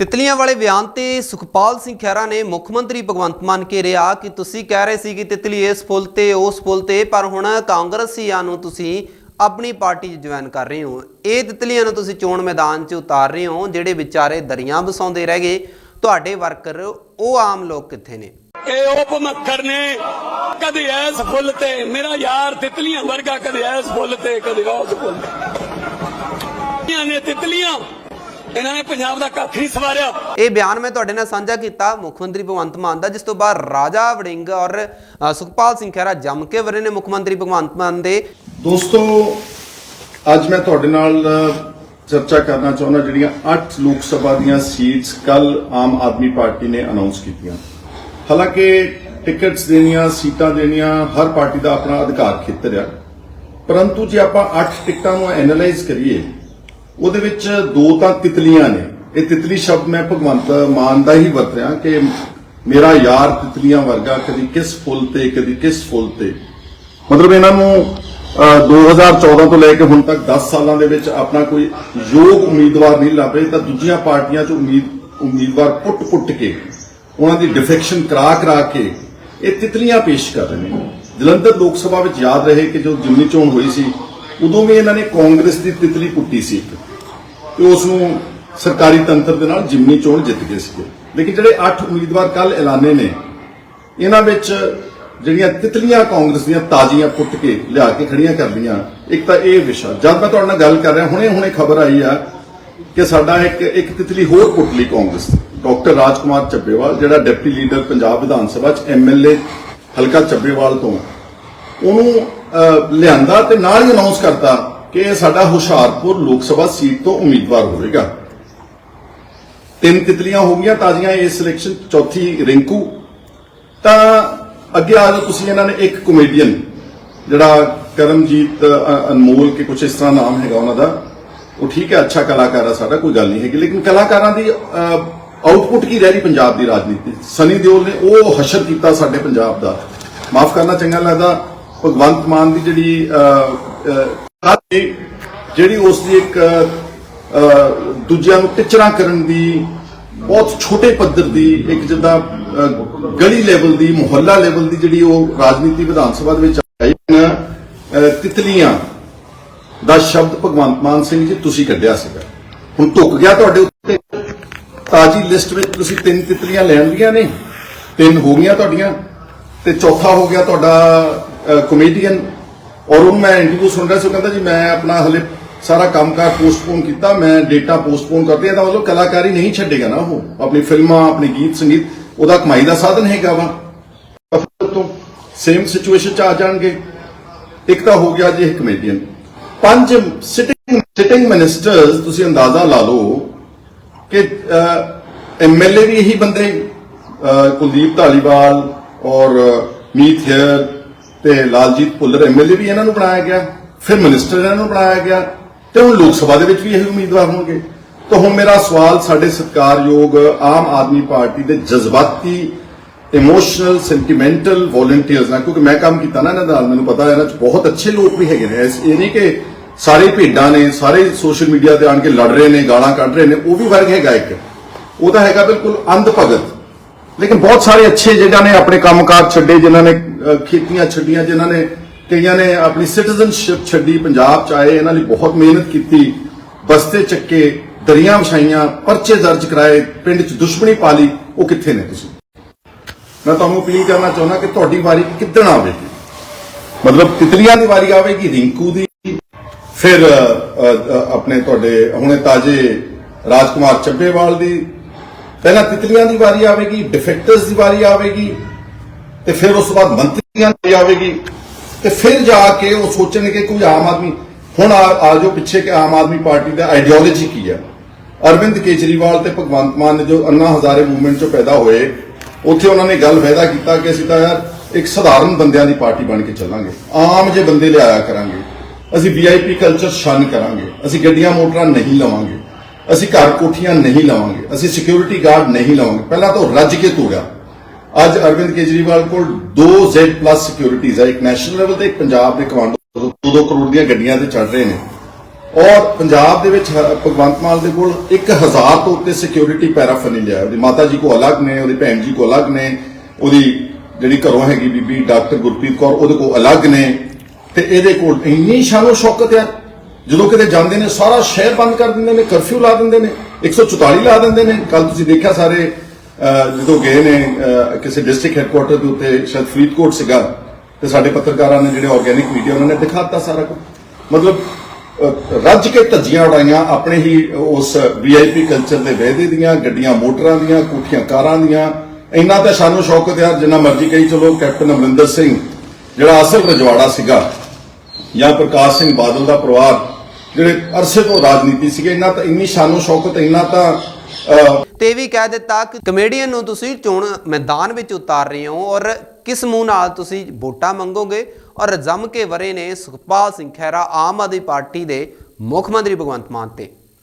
ਤਿਤਲੀਆਂ ਵਾਲੇ ਬਿਆਨ ਤੇ ਸੁਖਪਾਲ ਸਿੰਘ ਖਹਿਰਾ ਨੇ ਮੁੱਖ ਮੰਤਰੀ ਭਗਵੰਤ ਮਾਨ ਘੇਰਿਆ ਕਿ ਤੁਸੀਂ ਕਹਿ ਰਹੇ ਸੀ ਕਿ ਤਿਤਲੀ ਇਸ ਪੁਲ ਤੇ, ਉਸ ਪੁਲ ਤੇ, ਪਰ ਹੁਣ ਕਾਂਗਰਸੀਆਂ ਨੂੰ ਤੁਸੀਂ ਆਪਣੀ ਪਾਰਟੀ 'ਚ ਜੁਆਇਨ ਕਰ ਰਹੇ ਹੋ। ਇਹ ਤਿਤਲੀਆਂ ਨੂੰ ਤੁਸੀਂ ਚੋਣ ਮੈਦਾਨ 'ਚ ਉਤਾਰ ਰਹੇ ਹੋ, ਜਿਹੜੇ ਵਿਚਾਰੇ ਦਰੀਆਂ ਵਸਾਉਂਦੇ ਰਹਿ ਗਏ। ਤੁਹਾਡੇ ਵਰਕਰ, ਉਹ ਆਮ ਲੋਕ ਕਿੱਥੇ ਨੇ? ਇਹ ਉਪਮੱਖਰ ਨੇ। ਕਦੇ ਐਸ ਫੁੱਲ ਤੇ, ਮੇਰਾ ਯਾਰ ਤਿਤਲੀਆਂ ਵਰਗਾ ਕਦੇ ਐਸ ਫੁੱਲ ਤੇ, ਕਦੇ ਉਸ ਫੁੱਲ ਤੇ। ਨੇ ਤਿਤਲੀਆਂ ਇਹਨਾਂ ਨੇ ਪੰਜਾਬ ਦਾ ਕੱਖ ਨਹੀਂ ਸਵਾਰਿਆ। ਇਹ ਬਿਆਨ ਮੈਂ ਤੁਹਾਡੇ ਨਾਲ ਸਾਂਝਾ ਕੀਤਾ ਮੁੱਖ ਮੰਤਰੀ ਭਗਵੰਤ ਮਾਨ ਦਾ ਜਿਸ ਤੋਂ ਬਾਅਦ ਰਾਜਾ ਵੜਿੰਗ ਔਰ ਸੁਖਪਾਲ ਸਿੰਘ ਖਹਿਰਾ ਜੰਮ ਕੇ ਵਰੇ ਨੇ ਮੁੱਖ ਮੰਤਰੀ ਭਗਵੰਤ ਮਾਨ ਦੇ। ਦੋਸਤੋ ਅੱਜ ਮੈਂ ਤੁਹਾਡੇ ਨਾਲ ਚਰਚਾ ਕਰਨਾ ਚਾਹੁੰਦਾ ਜਿਹੜੀਆਂ 8 ਲੋਕ ਸਭਾ ਦੀਆਂ ਸੀਟਸ ਕੱਲ ਆਮ ਆਦਮੀ ਪਾਰਟੀ ਨੇ ਅਨਾਉਂਸ ਕੀਤੀਆਂ। ਹਾਲਾਂਕਿ ਟਿਕਟਸ ਦੇਣੀਆਂ ਸੀਟਾਂ ਦੇਣੀਆਂ ਹਰ ਪਾਰਟੀ ਦਾ ਆਪਣਾ ਅਧਿਕਾਰ ਖੇਤਰ ਆ ਪਰੰਤੂ ਜੇ ਆਪਾਂ 8 ਟਿਕਟਾਂ ਨੂੰ ਐਨਾਲਾਈਜ਼ ਕਰੀਏ ਉਹਦੇ ਵਿੱਚ ਦੋ ਤਾਂ ਤਿਤਲੀਆਂ ਨੇ। ਇਹ ਤਿਤਲੀ ਸ਼ਬਦ ਮੈਂ ਭਗਵੰਤ ਮਾਨ ਦਾ ਹੀ ਵਰਤਿਆ ਕਿ ਮੇਰਾ ਯਾਰ ਤਿਤਲੀਆਂ ਵਰਗਾ ਕਦੀ ਕਿਸ ਫੁੱਲ ਤੇ ਕਦੀ ਕਿਸ ਫੁੱਲ ਤੇ। ਮਤਲਬ ਇਹਨਾਂ ਨੂੰ ਅਹ, 2014 ਤੋਂ ਲੈ ਕੇ ਹੁਣ ਤੱਕ 10 ਸਾਲਾਂ ਦੇ ਵਿੱਚ ਆਪਣਾ ਕੋਈ ਯੋਗ ਉਮੀਦਵਾਰ ਨਹੀਂ ਲੱਭ ਲੱਭੇ ਤਾਂ ਦੂਜੀਆਂ ਪਾਰਟੀਆਂ 'ਚ ਉਮੀਦ ਉਮੀਦਵਾਰ ਪੁੱਟ-ਪੁੱਟ ਕੇ ਉਹਨਾਂ ਦੀ ਡਿਫੈਕਸ਼ਨ ਕਰਾ ਕਰਾ ਕੇ ਇਹ ਤਿਤਲੀਆਂ ਪੇਸ਼ ਕਰ ਰਹੇ ਨੇ। ਜਲੰਧਰ ਲੋਕ ਸਭਾ ਵਿੱਚ ਯਾਦ ਰਹੇ ਕਿ ਜੋ ਜਿਮਨੀ ਚੋਣ ਹੋਈ ਸੀ ਉਦੋਂ ਵੀ ਇਹਨਾਂ ਨੇ ਕਾਂਗਰਸ ਦੀ ਤਿਤਲੀ ਪੁੱਟੀ ਸੀ ਇੱਕ। ਤੇ ਉਸ ਨੂੰ ਸਰਕਾਰੀ ਤੰਤਰ ਦੇ ਨਾਲ ਜਿਮਨੀ ਚੋਣ ਜਿੱਤ ਗਏ ਸੀਗੇ। ਲੇਕਿਨ ਜਿਹੜੇ 8 ਉਮੀਦਵਾਰ ਕੱਲ ਐਲਾਨੇ ਨੇ, ਇਹਨਾਂ ਵਿੱਚ ਜਿਹੜੀਆਂ ਤਿਤਲੀਆਂ ਕਾਂਗਰਸ ਦੀਆਂ ਤਾਜ਼ੀਆਂ ਪੁੱਟ ਕੇ ਲਿਆ ਕੇ ਖੜੀਆਂ ਕਰਦੀਆਂ ਇੱਕ ਤਾਂ ਇਹ ਵਿਸ਼ਾ। ਜਦ ਮੈਂ ਤੁਹਾਡੇ ਨਾਲ ਗੱਲ ਕਰ ਰਿਹਾ, ਹੁਣੇ ਹੁਣੇ ਖਬਰ ਆਈ ਆ ਕਿ ਸਾਡਾ ਇੱਕ ਇੱਕ ਤਿਤਲੀ ਹੋਰ ਪੁੱਟ ਲਈ ਕਾਂਗਰਸ, ਡਾਕਟਰ ਰਾਜਕੁਮਾਰ ਚੱਬੇਵਾਲ, ਜਿਹੜਾ ਡਿਪਟੀ ਲੀਡਰ ਪੰਜਾਬ ਵਿਧਾਨ ਸਭਾ ਚ ਐਮਐਲਏ ਹਲਕਾ ਚੱਬੇਵਾਲ ਤੋਂ। ਉਹਨੂੰ ਲਿਆਂਦਾ ਤੇ ਨਾਲ ਹੀ ਅਨਾਉਂਸ ਕਰਤਾ ਕਿ ਸਾਡਾ ਹੁਸ਼ਿਆਰਪੁਰ ਲੋਕ ਸਭਾ ਸੀਟ ਤੋਂ ਉਮੀਦਵਾਰ ਹੋਵੇਗਾ। ਤਿੰਨ ਤਿਤਲੀਆਂ ਹੋ ਗਈਆਂ, ਤਾਜ਼ੀਆਂ ਇਹ ਸਿਲੈਕਸ਼ਨ ਚੌਥੀ ਰਿੰਕੂ। ਤਾਂ ਅੱਗੇ ਆ ਜਾਓ ਤੁਸੀਂ ਇਹਨਾਂ ਨੇ ਇੱਕ ਕਮੇਡੀਅਨ ਜਿਹੜਾ ਕਰਮਜੀਤ ਅਨਮੋਲ ਕੇ ਕੁਛ ਇਸ ਤਰ੍ਹਾਂ ਨਾਮ ਹੈਗਾ ਉਹਨਾਂ ਦਾ। ਉਹ ਠੀਕ ਹੈ, ਅੱਛਾ ਕਲਾਕਾਰ ਹੈ ਸਾਡਾ, ਕੋਈ ਗੱਲ ਨਹੀਂ ਹੈਗੀ। ਲੇਕਿਨ ਕਲਾਕਾਰਾਂ ਦੀ ਆਊਟਪੁੱਟ ਕੀ ਰਹਿ ਰਹੀ ਪੰਜਾਬ ਦੀ ਰਾਜਨੀਤੀ? ਸਨੀ ਦਿਓਲ ਨੇ ਉਹ ਹਸ਼ਰ ਕੀਤਾ ਸਾਡੇ ਪੰਜਾਬ ਦਾ। ਮਾਫ ਕਰਨਾ ਚੰਗਾ ਲੱਗਦਾ, ਭਗਵੰਤ ਮਾਨ ਦੀ ਜਿਹੜੀ ਜਿਹੜੀ ਉਸ ਦੀ ਇੱਕ ਦੂਜਿਆਂ ਨੂੰ ਟਿਚਰਾਂ ਕਰਨ ਦੀ, ਬਹੁਤ ਛੋਟੇ ਪੱਧਰ ਦੀ, ਇੱਕ ਜਿੱਦਾਂ ਗਲੀ ਲੈਵਲ ਦੀ, ਮੁਹੱਲਾ ਲੈਵਲ ਦੀ ਜਿਹੜੀ ਉਹ ਰਾਜਨੀਤੀ ਵਿਧਾਨ ਸਭਾ ਦੇ ਵਿੱਚ ਆਈ ਤਿਤਲੀਆਂ ਦਾ ਸ਼ਬਦ ਭਗਵੰਤ ਮਾਨ ਸਿੰਘ ਜੀ ਤੁਸੀਂ ਕੱਢਿਆ ਸੀਗਾ। ਹੁਣ ਧੁੱਕ ਗਿਆ ਤੁਹਾਡੇ ਉੱਤੇ। ਤਾਜੀ ਲਿਸਟ ਵਿੱਚ ਤੁਸੀਂ ਤਿੰਨ ਤਿਤਲੀਆਂ ਲੈਣ ਦੀਆਂ ਨੇ, ਤਿੰਨ ਹੋ ਗਈਆਂ ਤੁਹਾਡੀਆਂ, ਤੇ ਚੌਥਾ ਹੋ ਗਿਆ ਤੁਹਾਡਾ ਕਮੇਡੀਅਨ ਔਰ ਉਹਨੂੰ ਮੈਂ ਇੰਟਰਵਿਊ ਸੁਣ ਰਿਹਾ ਸੀ, ਉਹ ਕਹਿੰਦਾ ਜੀ ਮੈਂ ਆਪਣਾ ਹਲੇ ਸਾਰਾ ਕੰਮਕਾਰ ਪੋਸਟਪੋਨ ਕੀਤਾ, ਮੈਂ ਡੇਟਾ ਪੋਸਟਪੋਨ ਕਰ ਦਿਆ ਤਾਂ ਮਤਲਬ ਕਲਾਕਾਰੀ ਨਹੀਂ ਛੱਡੇਗਾ ਨਾ ਉਹ। ਆਪਣੀ ਫਿਲਮਾਂ, ਆਪਣੀ ਗੀਤ, ਸੰਗੀਤ, ਉਹਦਾ ਕਮਾਈ ਦਾ ਸਾਧਨ ਹੈਗਾ ਵਾ। ਤੋਂ ਸੇਮ ਸਿਚੁਏਸ਼ਨ ਚ ਆ ਜਾਣਗੇ। ਇੱਕ ਤਾਂ ਹੋ ਗਿਆ ਜੀ ਇਹ ਕਮੇਡੀਅਨ ਪੰਜ ਸਿਟਿੰਗ ਸਿਟਿੰਗ ਮਿਨਿਸਟਰਸ ਤੁਸੀਂ ਅੰਦਾਜ਼ਾ ਲਾ ਲਓ ਕਿ ਐਮਐਲਏ ਵੀ ਇਹੀ ਬੰਦੇ ਕੁਲਦੀਪ ਧਾਲੀਵਾਲ ਔਰ ਮੀਤ ਹੇਅਰ ਤੇ ਲਾਲਜੀਤ ਭੁੱਲਰ ਐਮਐਲਏ ਵੀ ਇਹਨਾਂ ਨੂੰ ਬਣਾਇਆ ਗਿਆ, ਫਿਰ ਮਿਨਿਸਟਰ ਇਹਨਾਂ ਨੂੰ ਬਣਾਇਆ ਗਿਆ, ਤੇ ਹੁਣ ਲੋਕ ਸਭਾ ਦੇ ਵਿੱਚ ਵੀ ਇਹ ਉਮੀਦਵਾਰ ਹੋਣਗੇ। ਤਾਂ ਹੁਣ ਮੇਰਾ ਸਵਾਲ ਸਾਡੇ ਸਤਿਕਾਰਯੋਗ ਆਮ ਆਦਮੀ ਪਾਰਟੀ ਦੇ ਜਜ਼ਬਾਤੀ ਇਮੋਸ਼ਨਲ ਸੈਂਟੀਮੈਂਟਲ ਵੋਲੰਟੀਅਰਸ ਨਾਲ, ਕਿਉਂਕਿ ਮੈਂ ਕੰਮ ਕੀਤਾ ਨਾ ਇਹਨਾਂ ਨਾਲ, ਮੈਨੂੰ ਪਤਾ ਇਹਨਾਂ 'ਚ ਬਹੁਤ ਅੱਛੇ ਲੋਕ ਵੀ ਹੈਗੇ ਨੇ। ਇਹ ਨਹੀਂ ਕਿ ਸਾਰੇ ਭੇਡਾਂ ਨੇ, ਸਾਰੇ ਸੋਸ਼ਲ ਮੀਡੀਆ ਤੇ ਆਣ ਕੇ ਲੜ ਰਹੇ ਨੇ, ਗਾਲਾਂ ਕੱਢ ਰਹੇ ਨੇ, ਉਹ ਵੀ ਵਰਗ ਹੈਗਾ ਇੱਕ। ਉਹ ਤਾਂ ਹੈਗਾ ਬਿਲਕੁਲ ਅੰਧ ਭਗਤ। ਲੇਕਿਨ ਬਹੁਤ ਸਾਰੇ ਅੱਛੇ ਜਿਹਨਾਂ ਨੇ ਆਪਣੇ ਕੰਮਕਾਰ ਛੱਡੇ, ਜਿਨ੍ਹਾਂ ਨੇ ਖੇਤੀਆਂ ਛੱਡੀਆਂ, ਜਿਨ੍ਹਾਂ ਨੇ, ਕਈਆਂ ਨੇ ਆਪਣੀ ਸਿਟੀਜ਼ਨਸ਼ਿਪ ਛੱਡੀ, ਪੰਜਾਬ ਚ ਆਏ, ਇਹਨਾਂ ਲਈ ਬਹੁਤ ਮਿਹਨਤ ਕੀਤੀ, ਬਸਤੇ ਚੱਕੇ, ਦਰਿਆ ਵਿਛਾਈਆਂ, ਪਰਚੇ ਦਰਜ ਕਰਾਏ, ਪਿੰਡ ਚ ਦੁਸ਼ਮਣੀ ਪਾਲੀ ਉਹ ਕਿੱਥੇ ਨੇ ਤੁਸੀਂ? ਮੈਂ ਤੁਹਾਨੂੰ ਅਪੀਲ ਕਰਨਾ ਚਾਹੁੰਦਾ ਕਿ ਤੁਹਾਡੀ ਵਾਰੀ ਕਿੱਦਣ ਆਵੇਗੀ? ਮਤਲਬ ਤਿਤਲੀਆਂ ਦੀ ਵਾਰੀ ਆਵੇਗੀ, ਰਿੰਕੂ ਦੀ, ਫਿਰ ਆਪਣੇ ਤੁਹਾਡੇ ਹੁਣੇ ਤਾਜੇ ਰਾਜਕੁਮਾਰ ਚੱਬੇਵਾਲ ਦੀ ਪਹਿਲਾਂ ਤਿਤਲੀਆਂ ਦੀ ਵਾਰੀ ਆਵੇਗੀ ਡਿਫੈਕਟਰਸ ਦੀ ਵਾਰੀ ਆਵੇਗੀ, ਤੇ ਫਿਰ ਉਸ ਤੋਂ ਬਾਅਦ ਮੰਤਰੀਆਂ ਦੀ ਆਵੇਗੀ, ਤੇ ਫਿਰ ਜਾ ਕੇ ਉਹ ਸੋਚਣਗੇ ਕੋਈ ਆਮ ਆਦਮੀ, ਹੁਣ ਆ ਆ ਜੋ ਪਿੱਛੇ ਕਿ ਆਮ ਆਦਮੀ ਪਾਰਟੀ ਦਾ ਆਈਡੀਓਲੋਜੀ ਕੀ ਹੈ ਅਰਵਿੰਦ ਕੇਜਰੀਵਾਲ ਤੇ ਭਗਵੰਤ ਮਾਨ ਨੇ ਜੋ ਅੰਨਾ ਹਜ਼ਾਰੇ ਮੂਵਮੈਂਟ ਚੋਂ ਪੈਦਾ ਹੋਏ, ਉੱਥੇ ਉਹਨਾਂ ਨੇ ਗੱਲ ਫਾਇਦਾ ਕੀਤਾ ਕਿ ਅਸੀਂ ਤਾਂ ਯਾਰ ਇੱਕ ਸਧਾਰਨ ਬੰਦਿਆਂ ਦੀ ਪਾਰਟੀ ਬਣ ਕੇ ਚੱਲਾਂਗੇ, ਆਮ ਜੇ ਬੰਦੇ ਲਿਆਇਆ ਕਰਾਂਗੇ, ਅਸੀਂ ਵੀਆਈਪੀ ਕਲਚਰ ਸ਼ਨ ਕਰਾਂਗੇ, ਅਸੀਂ ਗੱਡੀਆਂ ਮੋਟਰਾਂ ਨਹੀਂ ਲਵਾਂਗੇ ਅਸੀਂ ਘਰ ਕੋਠੀਆਂ ਨਹੀਂ ਲਵਾਂਗੇ, ਅਸੀਂ ਸਿਕਿਉਰਿਟੀ ਗਾਰਡ ਨਹੀਂ ਲਵਾਂਗੇ। ਪਹਿਲਾਂ ਤਾਂ ਰੱਜ ਕੇ ਤੋੜਿਆ ਅੱਜ ਅਰਵਿੰਦ ਕੇਜਰੀਵਾਲ ਕੋਲ 2Z ਪਲੱਸ ਸਿਕਿਉਰਿਟੀਜ਼ ਹੈ ਇੱਕ ਨੈਸ਼ਨਲ ਲੈਵਲ ਤੇ, ਇੱਕ ਪੰਜਾਬ ਦੇ ਕਮਾਂਡੋ 2-2 ਕਰੋੜ ਦੀਆਂ ਗੱਡੀਆਂ ਤੇ ਚੜ ਰਹੇ ਨੇ। ਔਰ ਪੰਜਾਬ ਦੇ ਵਿੱਚ ਭਗਵੰਤ ਮਾਨ ਦੇ ਕੋਲ 1000 ਤੋਂ ਉੱਤੇ ਸਿਕਿਉਰਿਟੀ ਪੈਰਾਫਨੀ ਲਿਆ ਉਹਦੀ ਮਾਤਾ ਜੀ ਕੋ ਅਲੱਗ ਨੇ, ਉਹਦੀ ਭੈਣ ਜੀ ਕੋ ਅਲੱਗ ਨੇ, ਉਹਦੀ ਜਿਹੜੀ ਘਰੋਂ ਹੈਗੀ ਬੀਬੀ ਡਾਕਟਰ ਗੁਰਪ੍ਰੀਤ ਕੌਰ ਉਹਦੇ ਕੋ ਅਲੱਗ ਨੇ। ਤੇ ਇਹਦੇ ਕੋਲ ਇੰਨੀ ਸ਼ਾਨੋ ਸ਼ੌਕਤ ਹੈ ਜਦੋਂ ਕਿਤੇ ਜਾਂਦੇ ਨੇ, ਸਾਰਾ ਸ਼ਹਿਰ ਬੰਦ ਕਰ ਦਿੰਦੇ ਨੇ, ਕਰਫਿਊ ਲਾ ਦਿੰਦੇ ਨੇ 144 ਲਾ ਦਿੰਦੇ ਨੇ। ਕੱਲ ਤੁਸੀਂ ਦੇਖਿਆ ਸਾਰੇ ਜਦੋਂ ਗਏ ਨੇ ਕਿਸੇ ਡਿਸਟ੍ਰਿਕਟ ਹੈੱਡਕੁਆਰਟਰ ਦੇ ਉੱਤੇ, ਸ਼ਾਇਦ ਫਰੀਦਕੋਟ ਸੀਗਾ, ਤੇ ਸਾਡੇ ਪੱਤਰਕਾਰਾਂ ਨੇ ਜਿਹੜੇ ਆਰਗੈਨਿਕ ਮੀਡੀਆ ਉਹਨਾਂ ਨੇ ਦਿਖਾਤਾ ਸਾਰਾ ਕੁਝ। ਮਤਲਬ ਰੱਜ ਕੇ ਧੱਜੀਆਂ ਉਡਾਈਆਂ, ਆਪਣੇ ਹੀ ਉਸ ਵੀਆਈਪੀ ਕਲਚਰ ਦੇ ਵਹਿਦੇ ਦੀਆਂ, ਗੱਡੀਆਂ ਮੋਟਰਾਂ ਦੀਆਂ, ਕੋਠੀਆਂ ਕਾਰਾਂ ਦੀਆਂ। ਇੰਨਾ ਤਾਂ ਸਾਨੂੰ ਸ਼ੌਕਤ ਯਾਰ ਜਿੰਨਾ ਮਰਜ਼ੀ ਕਹੀ ਚਲੋ, ਕੈਪਟਨ ਅਮਰਿੰਦਰ ਸਿੰਘ, ਜਿਹੜਾ ਅਸਲ ਰਜਵਾੜਾ ਸੀਗਾ ਜਾਂ ਪ੍ਰਕਾਸ਼ ਸਿੰਘ ਬਾਦਲ ਦਾ ਪਰਿਵਾਰ, ਜਿਹੜੇ ਅਰਸੇ ਤੋਂ ਰਾਜਨੀਤੀ ਸੀਗੇ ਇੰਨਾ ਤਾਂ ਇੰਨੀ ਸ਼ਾਨੋ ਸ਼ੌਕਤ ਇੰਨਾ ਤਾਂ ਤੇ ਵੀ ਕਹਿ ਦਿੱਤਾ ਕਿ ਕਮੇਡੀਅਨ ਨੂੰ ਤੁਸੀਂ ਚੋਣ ਮੈਦਾਨ ਵਿੱਚ ਉਤਾਰ ਰਹੇ ਹੋ ਔਰ ਕਿਸ ਮੂੰਹ ਨਾਲ ਤੁਸੀਂ ਵੋਟਾਂ ਮੰਗੋਗੇ? ਔਰ ਜੰਮ ਕੇ ਵਰੇ ਨੇ ਸੁਖਪਾਲ ਸਿੰਘ ਖਹਿਰਾ, ਆਮ ਆਦਮੀ ਪਾਰਟੀ ਦੇ ਮੁੱਖ ਮੰਤਰੀ ਭਗਵੰਤ ਮਾਨ ਤੇ।